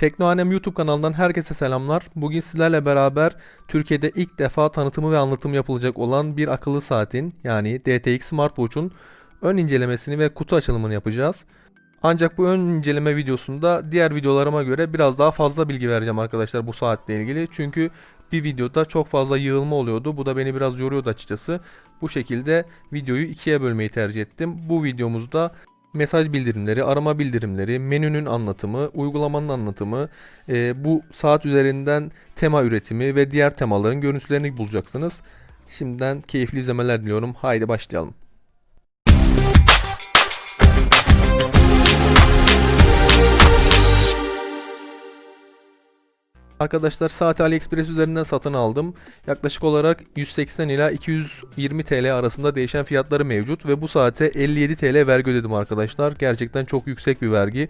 Teknoanem YouTube kanalından herkese selamlar. Bugün sizlerle beraber Türkiye'de ilk defa tanıtımı ve anlatımı yapılacak olan bir akıllı saatin yani DTX Smartwatch'un ön incelemesini ve kutu açılımını yapacağız. Ancak bu ön inceleme videosunda diğer videolarıma göre biraz daha fazla bilgi vereceğim arkadaşlar bu saatle ilgili. Çünkü bir videoda çok fazla yığılma oluyordu. Bu da beni biraz yoruyordu açıkçası. Bu şekilde videoyu ikiye bölmeyi tercih ettim. Bu videomuzda mesaj bildirimleri, arama bildirimleri, menünün anlatımı, uygulamanın anlatımı, e, bu saat üzerinden tema üretimi ve diğer temaların görüntülerini bulacaksınız. Şimdiden keyifli izlemeler diliyorum. Haydi başlayalım. Arkadaşlar saati AliExpress üzerinden satın aldım. Yaklaşık olarak 180 ila 220 TL arasında değişen fiyatları mevcut ve bu saate 57 TL vergi ödedim arkadaşlar. Gerçekten çok yüksek bir vergi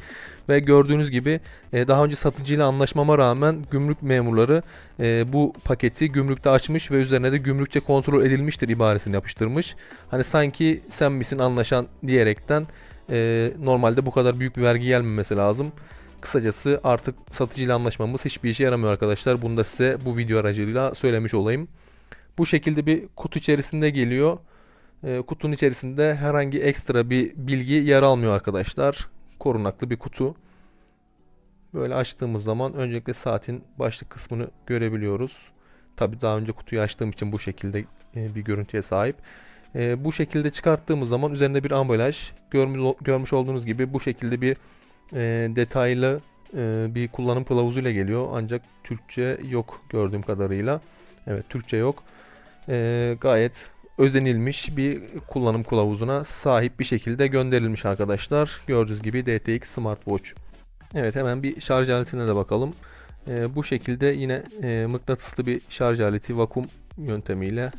ve gördüğünüz gibi e, daha önce satıcıyla anlaşmama rağmen gümrük memurları e, bu paketi gümrükte açmış ve üzerine de gümrükçe kontrol edilmiştir ibaresini yapıştırmış. Hani sanki sen misin anlaşan diyerekten e, normalde bu kadar büyük bir vergi gelmemesi lazım. Kısacası artık satıcıyla anlaşmamız hiçbir işe yaramıyor arkadaşlar. Bunu da size bu video aracılığıyla söylemiş olayım. Bu şekilde bir kutu içerisinde geliyor. E, kutunun içerisinde herhangi ekstra bir bilgi yer almıyor arkadaşlar. Korunaklı bir kutu. Böyle açtığımız zaman öncelikle saatin başlık kısmını görebiliyoruz. Tabi daha önce kutuyu açtığım için bu şekilde e, bir görüntüye sahip. E, bu şekilde çıkarttığımız zaman üzerinde bir ambalaj görmüş, görmüş olduğunuz gibi bu şekilde bir e, detaylı e, bir kullanım kılavuzuyla geliyor. Ancak Türkçe yok gördüğüm kadarıyla. Evet Türkçe yok. E, gayet özenilmiş bir kullanım kılavuzuna sahip bir şekilde gönderilmiş arkadaşlar. Gördüğünüz gibi DTX Smartwatch. Evet hemen bir şarj aletine de bakalım. E, bu şekilde yine e, mıknatıslı bir şarj aleti vakum yöntemiyle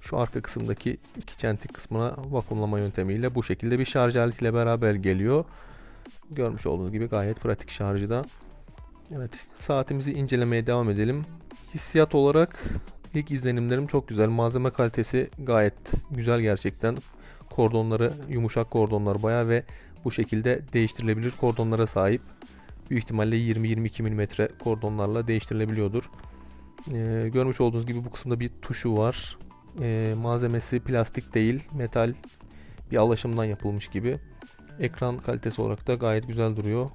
şu arka kısımdaki iki çentik kısmına vakumlama yöntemiyle bu şekilde bir şarj aletiyle beraber geliyor. Görmüş olduğunuz gibi gayet pratik şarjı da. Evet saatimizi incelemeye devam edelim. Hissiyat olarak ilk izlenimlerim çok güzel. Malzeme kalitesi gayet güzel gerçekten. Kordonları yumuşak kordonlar baya ve bu şekilde değiştirilebilir kordonlara sahip. Büyük ihtimalle 20-22 mm kordonlarla değiştirilebiliyordur. Ee, görmüş olduğunuz gibi bu kısımda bir tuşu var. Ee, malzemesi plastik değil, metal bir alaşımdan yapılmış gibi. Ekran kalitesi olarak da gayet güzel duruyor.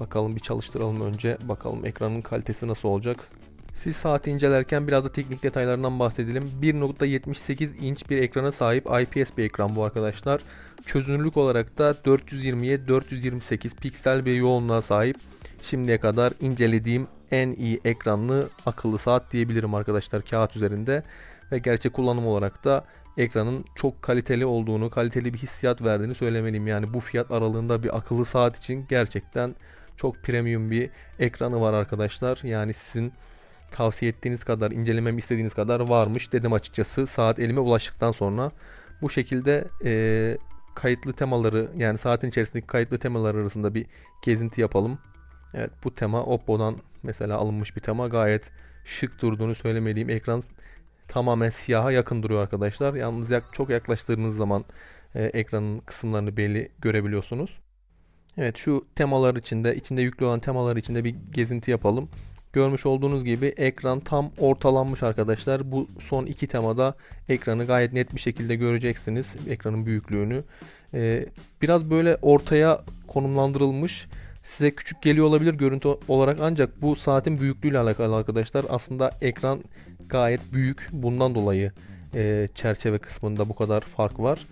Bakalım bir çalıştıralım önce. Bakalım ekranın kalitesi nasıl olacak. Siz saati incelerken biraz da teknik detaylarından bahsedelim. 1.78 inç bir ekrana sahip IPS bir ekran bu arkadaşlar. Çözünürlük olarak da 420'ye 428 piksel bir yoğunluğa sahip. Şimdiye kadar incelediğim en iyi ekranlı akıllı saat diyebilirim arkadaşlar kağıt üzerinde. Ve gerçek kullanım olarak da ekranın çok kaliteli olduğunu, kaliteli bir hissiyat verdiğini söylemeliyim. Yani bu fiyat aralığında bir akıllı saat için gerçekten çok premium bir ekranı var arkadaşlar. Yani sizin tavsiye ettiğiniz kadar, incelememi istediğiniz kadar varmış dedim açıkçası. Saat elime ulaştıktan sonra bu şekilde e, kayıtlı temaları yani saatin içerisindeki kayıtlı temalar arasında bir gezinti yapalım. Evet bu tema Oppo'dan mesela alınmış bir tema gayet şık durduğunu söylemeliyim. Ekran tamamen siyaha yakın duruyor arkadaşlar. Yalnız yak çok yaklaştırdığınız zaman e, ekranın kısımlarını belli görebiliyorsunuz. Evet şu temalar içinde, içinde yüklü olan temalar içinde bir gezinti yapalım. Görmüş olduğunuz gibi ekran tam ortalanmış arkadaşlar. Bu son iki temada ekranı gayet net bir şekilde göreceksiniz. Ekranın büyüklüğünü. Ee, biraz böyle ortaya konumlandırılmış. Size küçük geliyor olabilir görüntü olarak ancak bu saatin büyüklüğüyle alakalı arkadaşlar. Aslında ekran gayet büyük. Bundan dolayı e, çerçeve kısmında bu kadar fark var.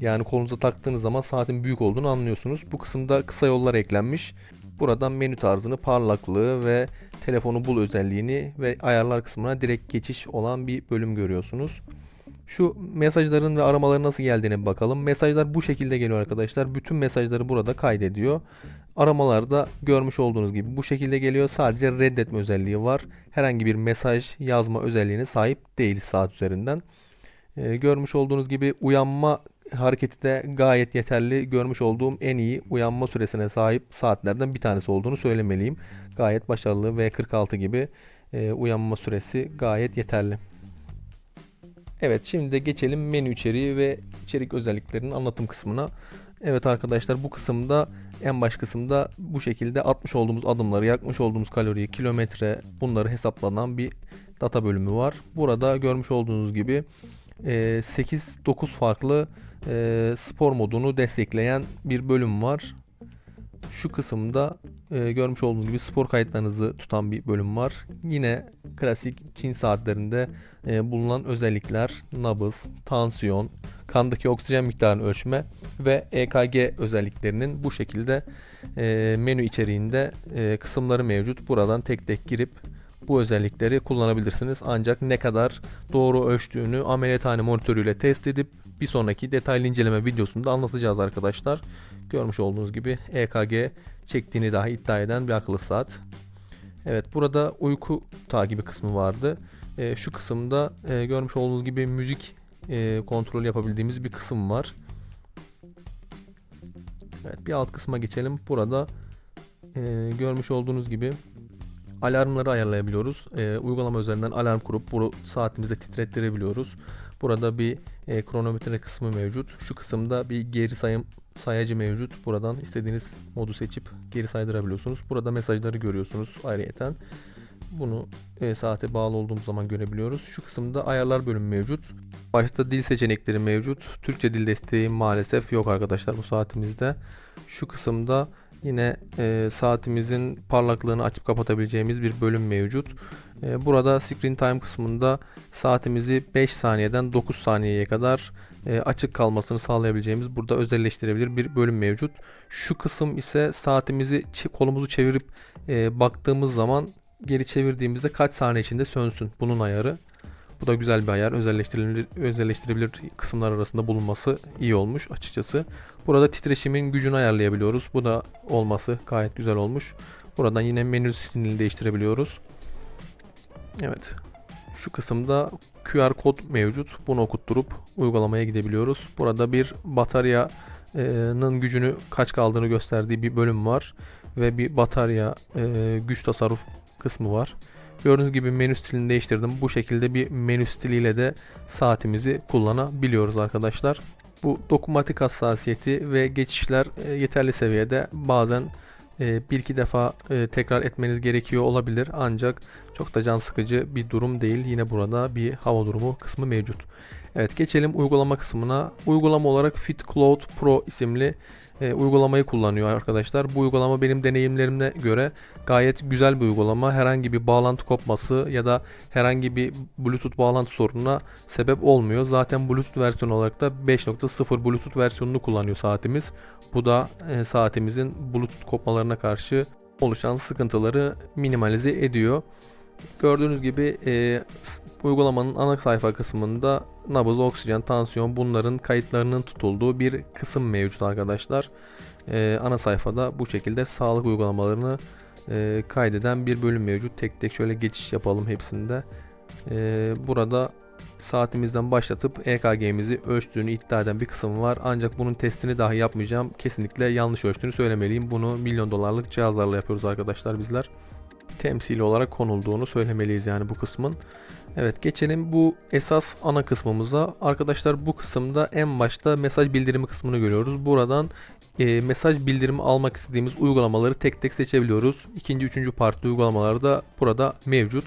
Yani kolunuza taktığınız zaman saatin büyük olduğunu anlıyorsunuz. Bu kısımda kısa yollar eklenmiş. Buradan menü tarzını, parlaklığı ve telefonu bul özelliğini ve ayarlar kısmına direkt geçiş olan bir bölüm görüyorsunuz. Şu mesajların ve aramaların nasıl geldiğine bakalım. Mesajlar bu şekilde geliyor arkadaşlar. Bütün mesajları burada kaydediyor. Aramalarda görmüş olduğunuz gibi bu şekilde geliyor. Sadece reddetme özelliği var. Herhangi bir mesaj yazma özelliğine sahip değil saat üzerinden. Ee, görmüş olduğunuz gibi uyanma hareketi de gayet yeterli. Görmüş olduğum en iyi uyanma süresine sahip saatlerden bir tanesi olduğunu söylemeliyim. Gayet başarılı V46 gibi e, uyanma süresi gayet yeterli. Evet şimdi de geçelim menü içeriği ve içerik özelliklerinin anlatım kısmına. Evet arkadaşlar bu kısımda En baş kısımda bu şekilde atmış olduğumuz adımları, yakmış olduğumuz kaloriyi, kilometre bunları hesaplanan bir data bölümü var. Burada görmüş olduğunuz gibi e, 8-9 farklı e, spor modunu destekleyen bir bölüm var. Şu kısımda e, görmüş olduğunuz gibi spor kayıtlarınızı tutan bir bölüm var. Yine klasik Çin saatlerinde e, bulunan özellikler nabız, tansiyon, kandaki oksijen miktarını ölçme ve EKG özelliklerinin bu şekilde e, menü içeriğinde e, kısımları mevcut. Buradan tek tek girip bu özellikleri kullanabilirsiniz. Ancak ne kadar doğru ölçtüğünü ameliyathane monitörüyle test edip bir sonraki detaylı inceleme videosunda anlatacağız arkadaşlar. Görmüş olduğunuz gibi EKG çektiğini dahi iddia eden bir akıllı saat. Evet burada uyku takibi kısmı vardı. E, şu kısımda e, görmüş olduğunuz gibi müzik e, kontrol yapabildiğimiz bir kısım var. Evet bir alt kısma geçelim. Burada e, görmüş olduğunuz gibi alarmları ayarlayabiliyoruz. E, uygulama üzerinden alarm kurup bu saatimizde titrettirebiliyoruz. Burada bir e, kronometre kısmı mevcut. Şu kısımda bir geri sayım sayacı mevcut. Buradan istediğiniz modu seçip geri saydırabiliyorsunuz. Burada mesajları görüyorsunuz ayrıyeten. Bunu e, saate bağlı olduğumuz zaman görebiliyoruz. Şu kısımda ayarlar bölümü mevcut. Başta dil seçenekleri mevcut. Türkçe dil desteği maalesef yok arkadaşlar bu saatimizde. Şu kısımda yine e, saatimizin parlaklığını açıp kapatabileceğimiz bir bölüm mevcut. E, burada screen time kısmında saatimizi 5 saniyeden 9 saniyeye kadar e, açık kalmasını sağlayabileceğimiz burada özelleştirebilir bir bölüm mevcut. Şu kısım ise saatimizi kolumuzu çevirip e, baktığımız zaman geri çevirdiğimizde kaç saniye içinde sönsün bunun ayarı. Bu da güzel bir ayar. Özelleştirilebilir, özelleştirebilir kısımlar arasında bulunması iyi olmuş açıkçası. Burada titreşimin gücünü ayarlayabiliyoruz. Bu da olması gayet güzel olmuş. Buradan yine menü stilini değiştirebiliyoruz. Evet. Şu kısımda QR kod mevcut. Bunu okutturup uygulamaya gidebiliyoruz. Burada bir bataryanın gücünü kaç kaldığını gösterdiği bir bölüm var. Ve bir batarya e, güç tasarruf kısmı var. Gördüğünüz gibi menü stilini değiştirdim. Bu şekilde bir menü stiliyle de saatimizi kullanabiliyoruz arkadaşlar. Bu dokunmatik hassasiyeti ve geçişler e, yeterli seviyede. Bazen e, bir iki defa e, tekrar etmeniz gerekiyor olabilir. Ancak çok da can sıkıcı bir durum değil. Yine burada bir hava durumu kısmı mevcut. Evet geçelim uygulama kısmına. Uygulama olarak Fit Cloud Pro isimli e, uygulamayı kullanıyor arkadaşlar. Bu uygulama benim deneyimlerime göre gayet güzel bir uygulama. Herhangi bir bağlantı kopması ya da herhangi bir Bluetooth bağlantı sorununa sebep olmuyor. Zaten Bluetooth versiyonu olarak da 5.0 Bluetooth versiyonunu kullanıyor saatimiz. Bu da e, saatimizin Bluetooth kopmalarına karşı oluşan sıkıntıları minimalize ediyor. Gördüğünüz gibi e, uygulamanın ana sayfa kısmında nabız, oksijen, tansiyon bunların kayıtlarının tutulduğu bir kısım mevcut arkadaşlar. E, ana sayfada bu şekilde sağlık uygulamalarını e, kaydeden bir bölüm mevcut. Tek tek şöyle geçiş yapalım hepsinde. E, burada saatimizden başlatıp EKG'mizi ölçtüğünü iddia eden bir kısım var. Ancak bunun testini dahi yapmayacağım. Kesinlikle yanlış ölçtüğünü söylemeliyim. Bunu milyon dolarlık cihazlarla yapıyoruz arkadaşlar bizler. Temsili olarak konulduğunu söylemeliyiz yani bu kısmın. Evet geçelim bu esas ana kısmımıza. Arkadaşlar bu kısımda en başta mesaj bildirimi kısmını görüyoruz. Buradan e, mesaj bildirimi almak istediğimiz uygulamaları tek tek seçebiliyoruz. İkinci, üçüncü parti uygulamaları da burada mevcut.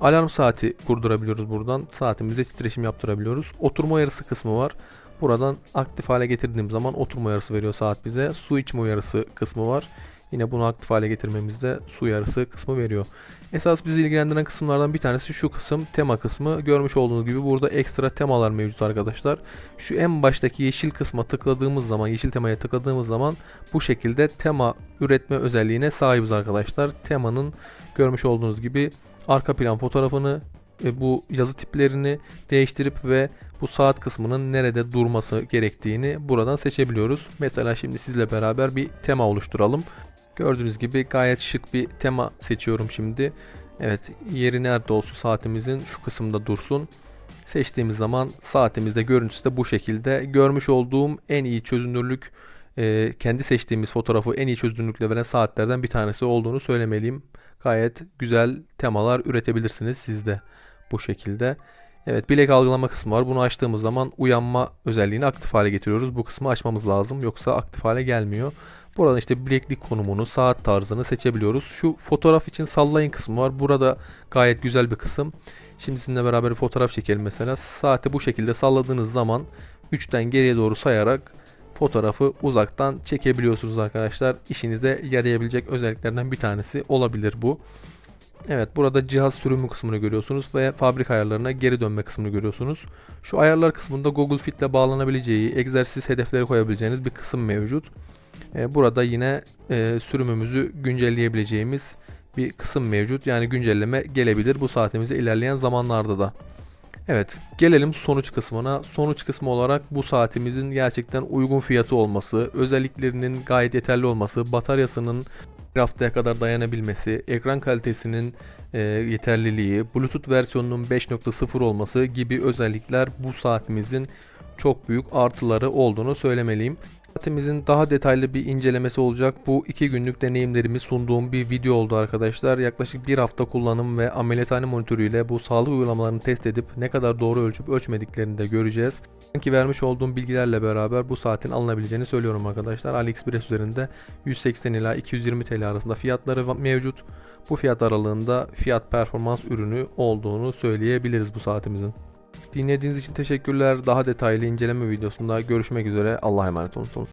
Alarm saati kurdurabiliyoruz buradan. Saatimizde titreşim yaptırabiliyoruz. Oturma uyarısı kısmı var. Buradan aktif hale getirdiğim zaman oturma uyarısı veriyor saat bize. Su içme uyarısı kısmı var. Yine bunu aktif hale getirmemizde su uyarısı kısmı veriyor. Esas bizi ilgilendiren kısımlardan bir tanesi şu kısım tema kısmı. Görmüş olduğunuz gibi burada ekstra temalar mevcut arkadaşlar. Şu en baştaki yeşil kısma tıkladığımız zaman, yeşil temaya tıkladığımız zaman bu şekilde tema üretme özelliğine sahibiz arkadaşlar. Temanın görmüş olduğunuz gibi arka plan fotoğrafını e, bu yazı tiplerini değiştirip ve bu saat kısmının nerede durması gerektiğini buradan seçebiliyoruz. Mesela şimdi sizle beraber bir tema oluşturalım. Gördüğünüz gibi gayet şık bir tema seçiyorum şimdi. Evet yeri nerede olsun saatimizin şu kısımda dursun. Seçtiğimiz zaman saatimizde görüntüsü de bu şekilde. Görmüş olduğum en iyi çözünürlük e, kendi seçtiğimiz fotoğrafı en iyi çözünürlükle veren saatlerden bir tanesi olduğunu söylemeliyim. Gayet güzel temalar üretebilirsiniz siz de bu şekilde. Evet bilek algılama kısmı var. Bunu açtığımız zaman uyanma özelliğini aktif hale getiriyoruz. Bu kısmı açmamız lazım yoksa aktif hale gelmiyor. Burada işte bileklik konumunu, saat tarzını seçebiliyoruz. Şu fotoğraf için sallayın kısmı var. Burada gayet güzel bir kısım. Şimdi sizinle beraber bir fotoğraf çekelim mesela. Saati bu şekilde salladığınız zaman 3'ten geriye doğru sayarak fotoğrafı uzaktan çekebiliyorsunuz arkadaşlar. İşinize yarayabilecek özelliklerden bir tanesi olabilir bu. Evet burada cihaz sürümü kısmını görüyorsunuz ve fabrika ayarlarına geri dönme kısmını görüyorsunuz. Şu ayarlar kısmında Google Fit ile bağlanabileceği, egzersiz hedefleri koyabileceğiniz bir kısım mevcut. Ee, burada yine e, sürümümüzü güncelleyebileceğimiz bir kısım mevcut. Yani güncelleme gelebilir bu saatimize ilerleyen zamanlarda da. Evet gelelim sonuç kısmına. Sonuç kısmı olarak bu saatimizin gerçekten uygun fiyatı olması, özelliklerinin gayet yeterli olması, bataryasının bir haftaya kadar dayanabilmesi, ekran kalitesinin e, yeterliliği, Bluetooth versiyonunun 5.0 olması gibi özellikler bu saatimizin çok büyük artıları olduğunu söylemeliyim. Saatimizin daha detaylı bir incelemesi olacak. Bu iki günlük deneyimlerimi sunduğum bir video oldu arkadaşlar. Yaklaşık bir hafta kullanım ve ameliyathane monitörüyle bu sağlık uygulamalarını test edip ne kadar doğru ölçüp ölçmediklerini de göreceğiz. Ki vermiş olduğum bilgilerle beraber bu saatin alınabileceğini söylüyorum arkadaşlar. AliExpress üzerinde 180 ila 220 TL arasında fiyatları mevcut. Bu fiyat aralığında fiyat performans ürünü olduğunu söyleyebiliriz bu saatimizin. Dinlediğiniz için teşekkürler. Daha detaylı inceleme videosunda görüşmek üzere. Allah'a emanet olun.